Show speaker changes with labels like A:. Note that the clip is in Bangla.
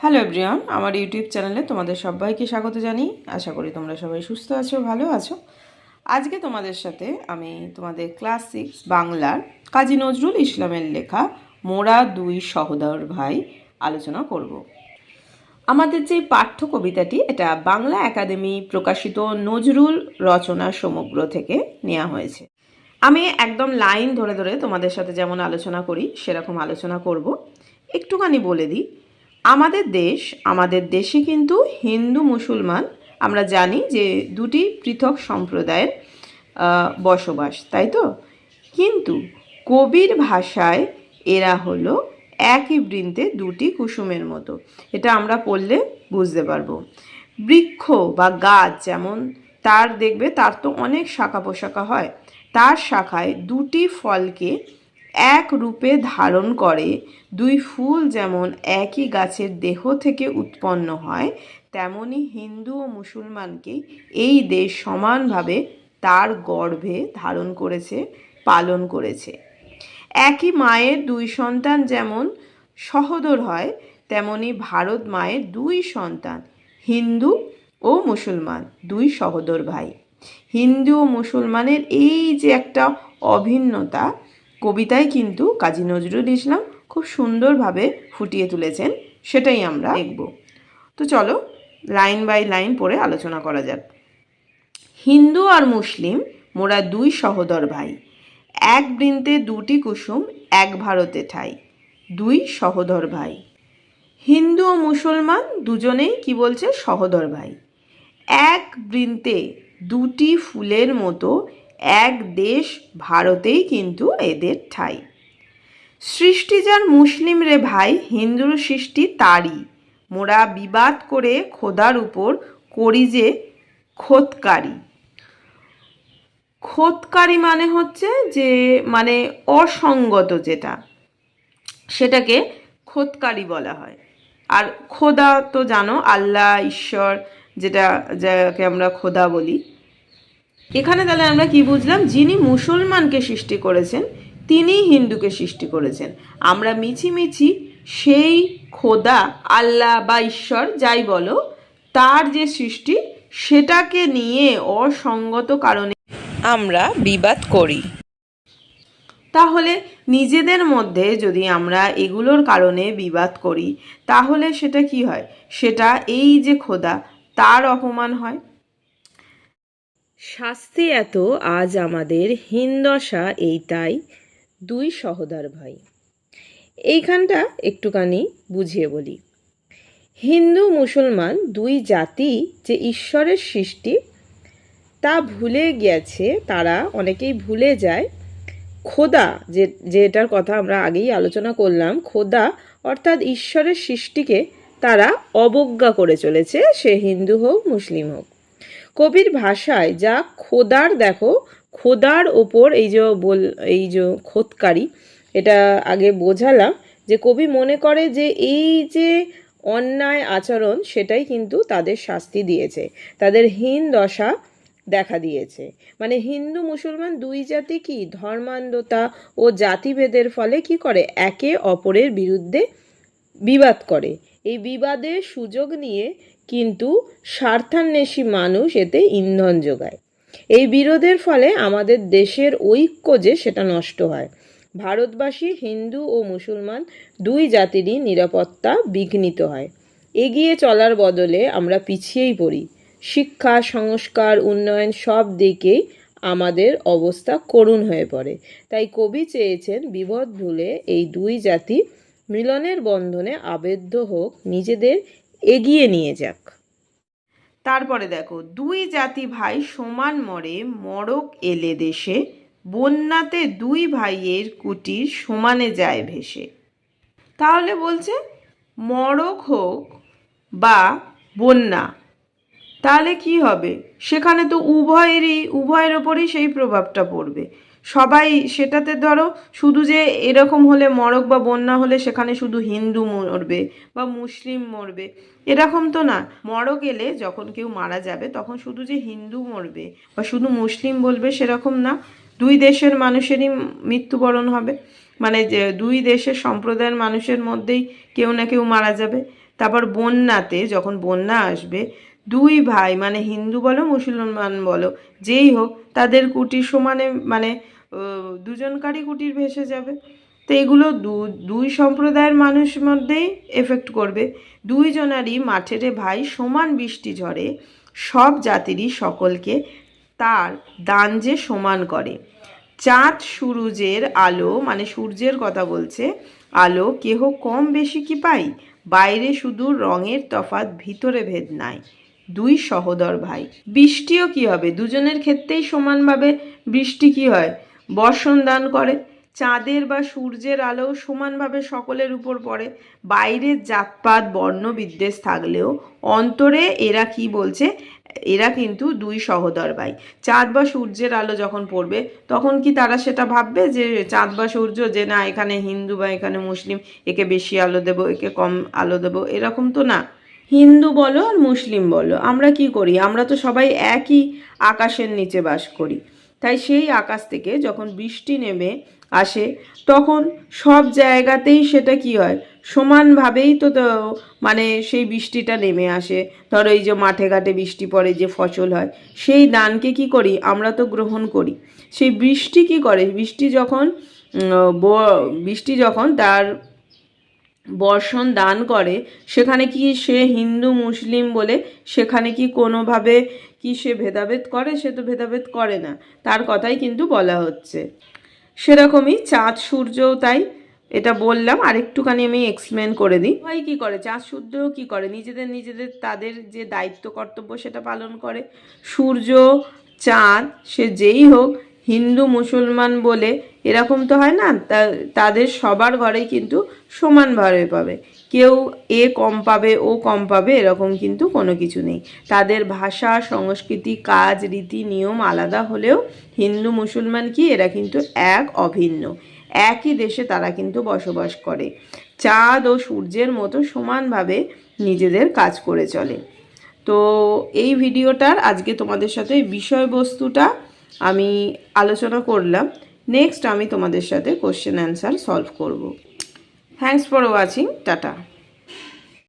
A: হ্যালো এভরিওয়ান আমার ইউটিউব চ্যানেলে তোমাদের সবাইকে স্বাগত জানিয়ে আশা করি তোমরা সবাই সুস্থ আছো, ভালো আছো। আজকে তোমাদের সাথে আমি তোমাদের ক্লাস সিক্স বাংলার কাজী নজরুল ইসলামের লেখা মোরা দুই সহদর ভাই আলোচনা করব। আমাদের যে পাঠ্য কবিতাটি এটা বাংলা একাডেমি প্রকাশিত নজরুল রচনা সমগ্র থেকে নেওয়া হয়েছে। আমি একদম লাইন ধরে ধরে তোমাদের সাথে যেমন আলোচনা করি, সেরকম আলোচনা করব। একটুখানি বলে দিই আমাদের দেশ, আমাদের দেশে কিন্তু হিন্দু মুসলমান, আমরা জানি যে দুটি পৃথক সম্প্রদায়ের বসবাস, তাই তো? কিন্তু কবির ভাষায় এরা হলো একই বৃন্তে দুটি কুসুমের মতো। এটা আমরা পড়লে বুঝতে পারব। বৃক্ষ বা গাছ যেমন তার, দেখবে তার তো অনেক শাখা পোশাখা হয়। তার শাখায় দুটি ফলকে এক রূপে ধারণ করে, দুই ফুল যেমন একই গাছের দেহ থেকে উৎপন্ন হয়, তেমনি হিন্দু ও মুসলমানকে এই দেশ সমানভাবে তার গর্ভে ধারণ করেছে, পালন করেছে। একই মায়ের দুই সন্তান যেমন সহোদর হয়, তেমনি ভারত মায়ের দুই সন্তান হিন্দু ও মুসলমান, দুই সহোদর ভাই। হিন্দু ও মুসলমানের এই যে একটা অভিন্নতা কবিতায় কিন্তু কাজী নজরুল ইসলাম খুব সুন্দরভাবে ফুটিয়ে তুলেছেন, সেটাই আমরা দেখব। তো চলো, লাইন বাই লাইন পড়ে আলোচনা করা যাক। হিন্দু আর মুসলিম, মোরা দুই সহোদর ভাই। এক বৃন্তে দুটি কুসুম, এক ভারতে ঠাই। দুই সহোদর ভাই। হিন্দু ও মুসলমান দুজনেই কি বলছে সহোদর ভাই। এক বৃন্তে দুটি ফুলের মতো এক দেশ ভারতেই কিন্তু এদের ঠাই। সৃষ্টি যার মুসলিম রে ভাই, হিন্দুর সৃষ্টি তারই। মোরা বিবাদ করে খোদার উপর করি যে খোদকারী। খোদকারী মানে হচ্ছে যে মানে অসঙ্গত যেটা। সেটাকে খোদকারী বলা হয়। আর খোদা তো জানো, আল্লাহ, ঈশ্বর যেটা, যাকে আমরা খোদা বলি। এখানে তাহলে আমরা কি বুঝলাম? যিনি মুসলমানকে সৃষ্টি করেছেন, তিনিই হিন্দুকে সৃষ্টি করেছেন। আমরা মিছিমিছি সেই খোদা, আল্লাহ বা ঈশ্বর যাই বলো, তার যে সৃষ্টি, সেটাকে নিয়ে অসঙ্গত কারণে আমরা বিবাদ করি। তাহলে নিজেদের মধ্যে যদি আমরা এগুলোর কারণে বিবাদ করি, তাহলে সেটা কি হয়? সেটা এই যে খোদা, তার অপমান হয়। শাস্তি এত, আজ আমাদের হিন্দশা এইটাই। দুই সহদার ভাই। এইখানটা একটুখানি বুঝিয়ে বলি। হিন্দু মুসলমান দুই জাতি যে ঈশ্বরের সৃষ্টি, তা ভুলে গেছে তারা অনেকেই ভুলে যায়। খোদা যে যেটার কথা আমরা আগেই আলোচনা করলাম, খোদা অর্থাৎ ঈশ্বরের সৃষ্টিকে তারা অবজ্ঞা করে চলেছে, সে হিন্দু হোক, মুসলিম হোক। কবির ভাষায় যা খোদার, দেখো, খোদার ওপর এই যে বল, এই যে খোদকারী, এটা আগে বোঝালাম যে কবি মনে করে যে এই যে অন্যায় আচরণ, সেটাই কিন্তু তাদের শাস্তি দিয়েছে। তাদের হীন দশা দেখা দিয়েছে। মানে হিন্দু মুসলমান দুই জাতি কি ধর্মান্ধতা ও জাতিভেদের ফলে কি করে? একে অপরের বিরুদ্ধে বিবাদ করে। এই বিবাদের সুযোগ নিয়ে কিন্তু স্বার্থান্বেষী মানুষ এতে ইন্ধন যোগায়। এই বিরোধের ফলে আমাদের দেশের ঐক্য যে সেটা নষ্ট হয়। ভারতবাসী, হিন্দু ও মুসলমান দুই জাতিরই নিরাপত্তা বিঘ্নিত হয়। এগিয়ে চলার বদলে আমরা পিছিয়েই পড়ি। শিক্ষা, সংস্কার, উন্নয়ন সব দিকেই আমাদের অবস্থা করুণ হয়ে পড়ে। তাই কবি চেয়েছেন বিপদ ভুলে এই দুই জাতি মিলনের বন্ধনে আবদ্ধ হোক, নিজেদের এগিয়ে নিয়ে যাক। তারপরে দেখো, দুই জাতি ভাই সমান মরে মরক এলে দেশে, বন্যাতে দুই ভাইয়ের কুটির সমানে যায় ভেসে। তাহলে বলছে, মরক হোক বা বন্যা, তাহলে কি হবে? সেখানে তো উভয়েরই, উভয়ের ওপরই সেই প্রভাবটা পড়বে। সবাই সেটাতে ধরো, শুধু যে এরকম হলে মরক বা বন্যা হলে সেখানে শুধু হিন্দু মরবে বা মুসলিম মরবে, এরকম তো না। মরক এলে যখন কেউ মারা যাবে, তখন শুধু যে হিন্দু মরবে বা শুধু মুসলিম বলবে সেরকম না। দুই দেশের মানুষেরই মৃত্যুবরণ হবে। মানে যে দুই দেশের সম্প্রদায়ের মানুষের মধ্যেই কেউ না কেউ মারা যাবে। তারপর বন্যাতে যখন বন্যা আসবে দুই ভাই মানে হিন্দু বলো, মুসলমান বলো, যেই হোক, তাদের কুটির সমানে মানে দুজনকারই কুটির ভেসে যাবে। তো এগুলো দু- দুই সম্প্রদায়ের মানুষ মধ্যেই এফেক্ট করবে। দুইজনারই মাঠের ভাই সমান বৃষ্টি ঝরে সব জাতিরই সকলকে তার দান যে সমান করে। চাঁদ সূরজের আলো মানে সূর্যের কথা বলছে, আলো কেহ কম বেশি কি পাই বাইরে শুধু রঙের তফাৎ, ভিতরে ভেদ নাই। দুই সহোদর ভাই। বৃষ্টিও কি হবে? দুজনের ক্ষেত্রেই সমানভাবে বৃষ্টি কি হয়? বর্ষণ দান করে। চাঁদের বা সূর্যের আলো সমানভাবে সকলের উপর পড়ে। বাইরের জাতপাত, বর্ণ, বিদ্বেষ থাকলেও অন্তরে এরা কি বলছে? এরা কিন্তু দুই সহোদর ভাই। চাঁদ বা সূর্যের আলো যখন পড়বে, তখন কি তারা সেটা ভাববে যে চাঁদ বা সূর্য যে না, এখানে হিন্দু বা এখানে মুসলিম, একে বেশি আলো দেবো, একে কম আলো দেবো? এরকম তো না। হিন্দু বলো আর মুসলিম বলো, আমরা কি করি? আমরা তো সবাই একই আকাশের নিচে বাস করি। তাই সেই আকাশ থেকে যখন বৃষ্টি নেমে আসে, তখন সব জায়গাতেই সেটা কি হয়? সমানভাবেই তো মানে সেই বৃষ্টিটা নেমে আসে। ধরো এই যে মাঠে ঘাটে বৃষ্টি পড়ে, যে ফসল হয়, সেই দানকে কি করি? আমরা তো গ্রহণ করি। সেই বৃষ্টি কি করে? বৃষ্টি যখন বৃষ্টি যখন তার বর্ষণ দান করে, সেখানে কি সে হিন্দু, মুসলিম বলে, সেখানে কি কোনোভাবে কি সে ভেদাভেদ করে? সে তো ভেদাভেদ করে না। তার কথাই কিন্তু বলা হচ্ছে। সেরকমই চাঁদ সূর্যও তাই, এটা বললাম। আরেকটুখানি আমি এক্সপ্লেন করে দিই। ভাই কি করে? চাঁদ সূর্যও কি করে? নিজেদের নিজেদের, তাদের যে দায়িত্ব, কর্তব্য, সেটা পালন করে। সূর্য, চাঁদ, সে যেই হোক, হিন্দু, মুসলমান বলে এরকম তো হয় না তাদের সবার ঘরেই কিন্তু সমানভাবে পাবে। কেউ এ কম পাবে, ও কম পাবে, এরকম কিন্তু কোনো কিছু নেই। তাদের ভাষা, সংস্কৃতি, কাজ, রীতি, নিয়ম আলাদা হলেও হিন্দু, মুসলমান কি, এরা কিন্তু এক, অভিন্ন। একই দেশে তারা কিন্তু বসবাস করে। চাঁদ ও সূর্যের মতো সমানভাবে নিজেদের কাজ করে চলে। তো এই ভিডিওটার আজকে তোমাদের সাথে বিষয়বস্তুটা আমি আলোচনা করলাম। নেক্সট আমি তোমাদের সাথে কোশ্চেন অ্যান্সার সলভ করব। Thanks for watching tata